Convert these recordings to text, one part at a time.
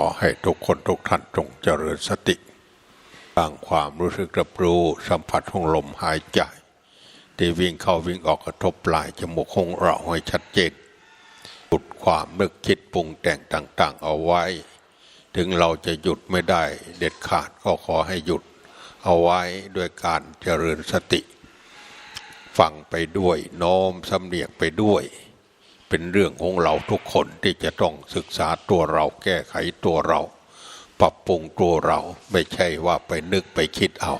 อให้ทุกคนทุกท่านจงเจริญสติตั้างความรู้สึกรับรู้สัมผัสของลมหายใจที่วิ่งเข้าวิ่งออกกระทบปลายจมูกของเราให้ชัดเจนหยุดความนึกคิดปรุงแต่งต่างๆ เอาไว้ ถึงเราจะหยุดไม่ได้เด็ดขาดก็ขอให้หยุด เอาไว้ด้วยการเจริญสติ ฟังไปด้วยโน้มสำเนียกไปด้วย เป็นเรื่องของเราทุกคนที่จะต้องศึกษาตัวเราแก้ไขตัวเรา ปรับปรุงตัวเราไม่ใช่ว่าไปนึกไปคิดเอา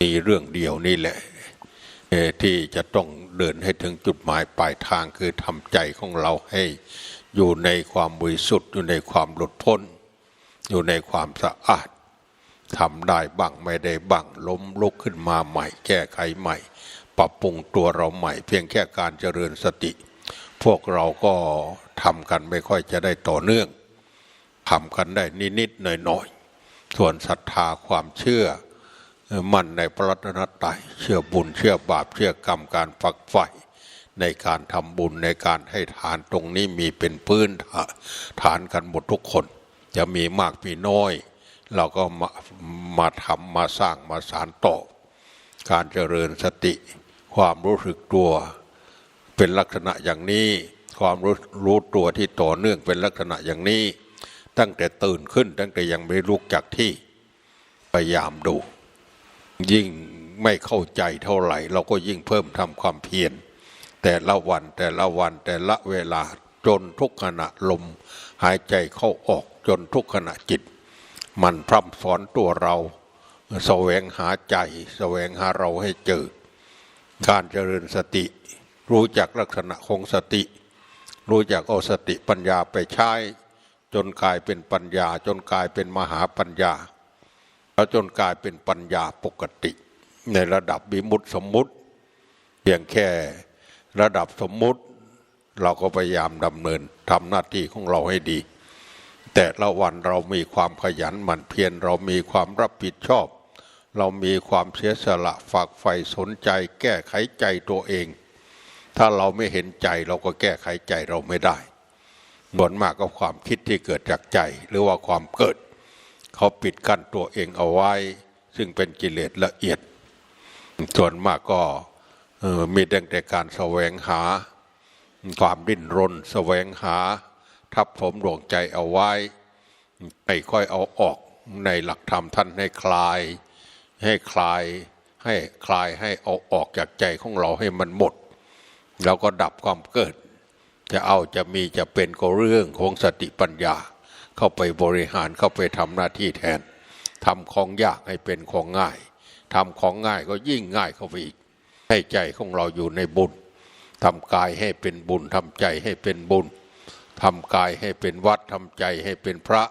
มีเรื่องเดียวนี่แหละที่จะต้องเดินให้ถึงจุดหมายปลายทางคือทำใจของเราให้อยู่ในความบริสุทธิ์อยู่ในความหลุดพ้น อยู่ในความสะอาดทำได้บ้างไม่ได้บ้างล้มลุกขึ้นมาใหม่ แก้ไขใหม่ ปรับปรุงตัวเราใหม่ เพียงแค่การเจริญสติ พวกเราก็ทำกันไม่ค่อยจะได้ต่อเนื่องทำกันได้นิดๆหน่อยๆส่วนศรัทธาความเชื่อ มั่นในพระรัตนตรัยเชื่อบุญเชื่อบาปเชื่อกรรมการฝักใฝ่ในการทำบุญในการให้ทานตรงนี้มีเป็นพื้นฐานกันหมดทุกคน จะมีมากมีน้อย เราก็มามาทำมาสร้างมาสานต่อ การเจริญสติ ความรู้สึกตัว เป็นลักษณะอย่างนี้ ความรู้รู้ตัวที่ต่อเนื่องเป็นลักษณะอย่างนี้ ตั้งแต่ตื่นขึ้น ตั้งแต่ยังไม่ลุกจากที่พยายามดู ยิ่งไม่เข้าใจเท่าไหร่ เราก็ยิ่งเพิ่มทำความเพียรแต่ละวันแต่ละวันแต่ละเวลาจนทุกขณะลม หายใจเข้าออกจนทุกขณะจิต มันพร่ำสอนตัวเราแสวงหาใจแสวงหาเราให้เจอ การเจริญสติ รู้จักลักษณะของสติ รู้จักเอาสติปัญญาไปใช้ จนกลายเป็นปัญญา จนกลายเป็นมหาปัญญา แล้วจนกลายเป็นปัญญาปกติ ในระดับบิมุตสมมุติเพียงแค่ระดับสมมุติ เราก็พยายามดำเนินทำหน้าที่ของเราให้ดี แต่ละวันเรามีความขยันหมั่นเพียรเรามีความรับผิดชอบ เรามีความเสียสละฝากใฝ่สนใจ แก้ไขใจตัวเอง ถ้าเราไม่เห็นใจเราก็แก้ไขใจเราไม่ได้ส่วนมากก็ความคิดที่เกิดจากใจ หรือว่าความเกิด เขาปิดกั้นตัวเองเอาไว้ ซึ่งเป็นกิเลสละเอียด ส่วนมากก็มีตั้งแต่การแสวงหา ความดิ้นรน แสวงหา ทับถมดวงใจเอาไว้ไม่ค่อยเอาออกในหลักธรรมท่านให้คลาย ให้คลายให้คลายให้เอาออกจากใจของเราให้มันหมด แล้วก็ดับความเกิด จะเอาจะมีจะเป็นก็เรื่องของสติปัญญา เข้าไปบริหารเข้าไปทำหน้าที่แทนทำของยากให้เป็นของง่ายทำของง่ายก็ยิ่งง่ายเข้าไปอีก ให้ใจของเราอยู่ในบุญทำกายให้เป็นบุญทำใจให้เป็นบุญทำกายให้เป็นวัดทำใจให้เป็นพระ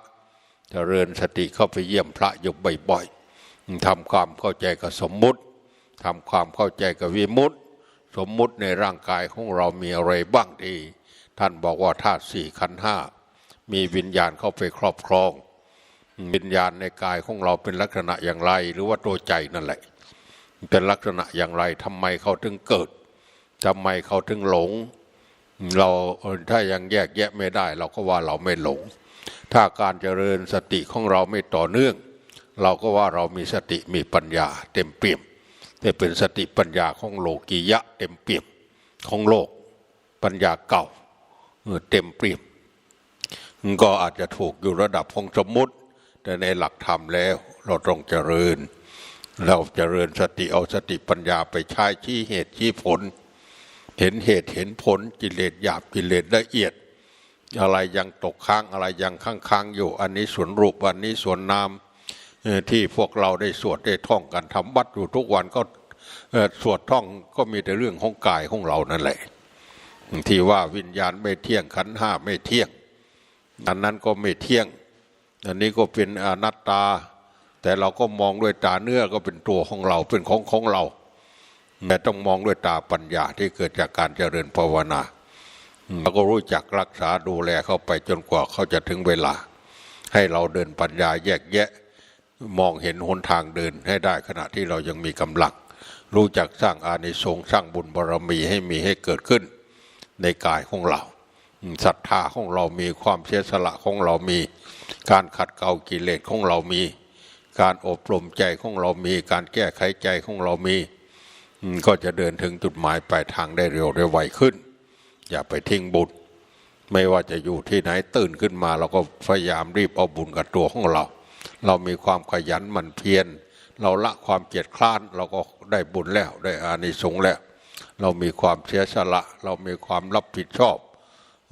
เจริญสติเข้าไปเยี่ยมพระอยู่บ่อยๆทำความเข้าใจกับสมมุติทำความเข้าใจกับวิมุตติ สมมุติในร่างกายของเรามีอะไรบ้างที่ท่านบอกว่าธาตุสี่ขันธ์ห้ามีวิญญาณเข้าไปครอบครอง วิญญาณในกายของเราเป็นลักษณะอย่างไร หรือว่าตัวใจนั่นแหละ เป็นลักษณะอย่างไรทำไมเขาถึงเกิดทำไมเขาถึงหลง เราถ้ายังแยกแยะไม่ได้ เราก็ว่าเราไม่หลง ถ้าการเจริญสติของเราไม่ต่อเนื่อง เราก็ว่าเรามีสติมีปัญญาเต็มเปี่ยม แต่เป็นสติปัญญาของโลกียะ เต็มเปี่ยมของโลก ปัญญาเก่าเต็มเปี่ยมก็อาจจะถูกอยู่ระดับของสมมติ แต่ในหลักธรรมแล้วเราต้องเจริญ เราเจริญสติเอาสติปัญญาไปใช้ชี้เหตุชี้ผล เห็นเหตุเห็นผลกิเลสหยาบกิเลสละเอียด อะไรยังตกค้างอะไรยังค้างค้างอยู่ อันนี้ส่วนรูปอันนี้ส่วนนาม ที่พวกเราได้สวดได้ท่องกันทำวัดอยู่ทุกวันก็สวดท่องก็มีแต่เรื่องของกายของเรานั่นแหละที่ว่าวิญญาณไม่เที่ยงขันห้าไม่เที่ยงอันนั้นก็ไม่เที่ยง อันนี้ก็เป็นอนัตตา แต่เราก็มองด้วยตาเนื้อก็เป็นตัวของเราเป็นของของเราแต่ต้องมองด้วยตาปัญญาที่เกิดจากการเจริญภาวนาเราก็รู้จักรักษาดูแลเข้าไปจนกว่าเขาจะถึงเวลา ให้เราเดินปัญญาแยกแยะ มองเห็นหนทางเดินให้ได้ขณะที่เรายังมีกำลังรู้จักสร้างอานิสงส์สร้างบุญบารมีให้มีให้เกิดขึ้น ในกายของเราศรัทธาของเรามีความเสียสละของเรามี การขัดเกลากิเลสของเรามี การอบรมใจของเรามี การแก้ไขใจของเรามี ก็จะเดินถึงจุดหมายปลายทางได้เร็วได้ไวขึ้น อย่าไปทิ้งบุญไม่ว่าจะอยู่ที่ไหนตื่นขึ้นมาเราก็พยายามรีบเอาบุญกับตัวของเรา เรามีความขยันหมั่นเพียรเราละความเกียจคร้าน เราก็ได้บุญแล้วได้อานิสงส์แล้ว เรามีความเสียสละ เรามีความรับผิดชอบ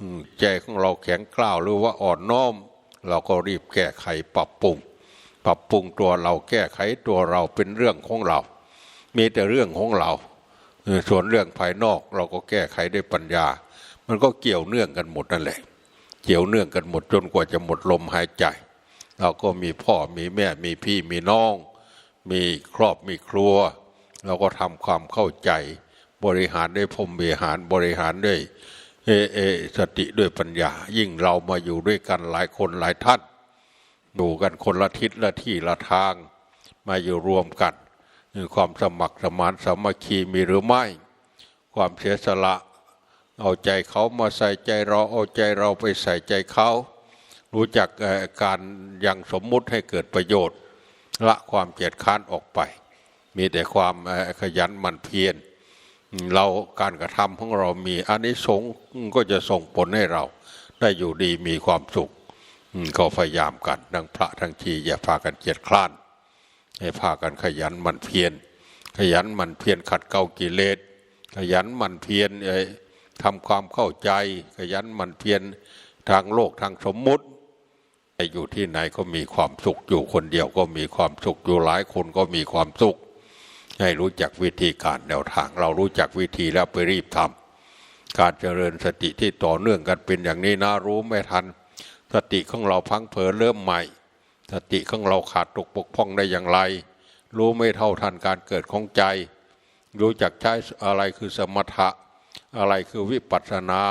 อใจของเราแข็งกล้าวหรือว่าอ่อนน้อม เราก็รีบแก้ไขปรับปรุง ปรับปรุงตัวเราแก้ไขตัวเราเป็นเรื่องของเรา มีแต่เรื่องของเราส่วนเรื่องภายนอกเราก็แก้ไขด้วยปัญญา มันก็เกี่ยวเนื่องกันหมดนั่นแหละ เกี่ยวเนื่องกันหมดจนกว่าจะหมดลมหายใจ เราก็มีพ่อมีแม่มีพี่มีน้อง มีครอบมีครัว เราก็ทำความเข้าใจ บริหารด้วยพรมบริหารบริหารด้วยเอเอสติด้วยปัญญา ยิ่งเรามาอยู่ด้วยกันหลายคนหลายท่านอยู่กันคนละทิศละที่ละทาง มาอยู่รวมกันมีความสมัครสมานสามัคคีมีหรือไม่ ความเสียสละ เอาใจเขามาใส่ใจเราเอาใจเราไปใส่ใจเขา รู้จักการยังสมมุติให้เกิดประโยชน์ ละความเกียจค้านออกไป มีแต่ความขยันหมั่นเพียรเราการกระทำของเรามีอานิสงส์ก็จะส่งผลให้เรา ได้อยู่ดีมีความสุขก็พยายามกันทั้งพระทั้งชีอย่าพากันเกียจคร้าน ให้พากันขยันหมั่นเพียรขยันหมั่นเพียรขัดเกลากิเลสขยันหมั่นเพียรทำความเข้าใจ ขยันหมั่นเพียรทางโลกทางสมมุติ อยู่ที่ไหนก็มีความสุขอยู่คนเดียวก็มีความสุขอยู่หลายคนก็มีความสุข ให้รู้จักวิธีการแนวทาง เรารู้จักวิธีแล้วไปรีบทำการเจริญสติที่ต่อเนื่องกันเป็นอย่างนี้นะรู้ไม่ทัน สติของเราพังเผลอเริ่มใหม่ สติของเราขาดตกปกพ่องได้อย่างไร รู้ไม่เท่าทันการเกิดของใจ รู้จักใช้อะไรคือสมถะ อะไรคือวิปัสสนา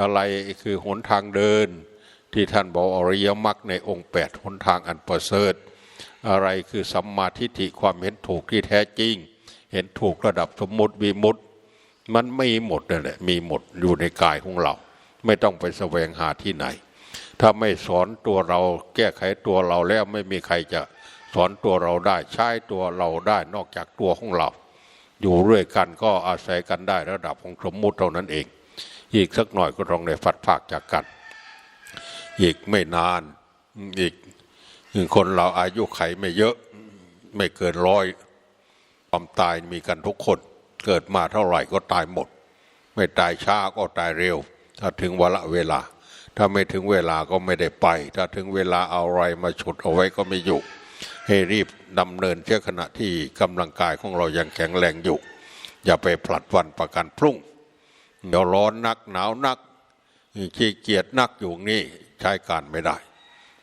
อะไรคือหนทางเดิน ที่ท่านบอกอริยมรรคในองค์แปดหนทางอันประเสริฐอะไรคือสัมมาทิฏฐิความเห็นถูกที่แท้จริง เห็นถูกระดับสมมติวิมุตติ มันไม่หมดนั่นแหละมีหมดอยู่ในกายของเรา ไม่ต้องไปแสวงหาที่ไหน ถ้าไม่สอนตัวเราแก้ไขตัวเราแล้วไม่มีใครจะสอนตัวเราได้ใช้ตัวเราได้นอกจากตัวของเรา อยู่เรื่อยกันก็อาศัยกันได้ระดับของสมมุติเท่านั้นเอง อีกสักหน่อยก็ต้องได้ฟัดภาคจากกัน อีกไม่นานอีกคนเราอายุไขไม่เยอะไม่เกินร้อยความตายมีกันทุกคน เกิดมาเท่าไหร่ก็ตายหมด ไม่ตายช้าก็ตายเร็ว ถ้าถึงวละเวลา ถ้าไม่ถึงเวลาก็ไม่ได้ไป ถ้าถึงเวลาเอาอะไรมาฉุดเอาไว้ก็ไม่อยู่ ให้รีบดำเนินเชื่อขณะที่กำลังกายของเรายังแข็งแรงอยู่ อย่าไปผลัดวันประกันพรุ่งเดี๋ยวร้อนนักหนาวนักขี้เกียจนักอยู่นี่ ใช้การไม่ได้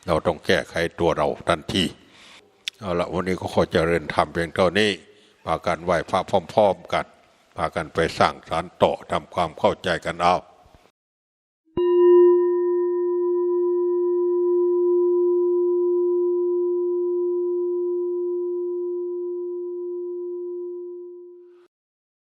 เราต้องแก้ไขตัวเราทันทีเอาละวันนี้ก็ขอเจริญธรรมเพียงเท่านี้พากันไหว้พระพร้อม ๆ กันพากันไปสร้างสารต่อทำความเข้าใจกันเอา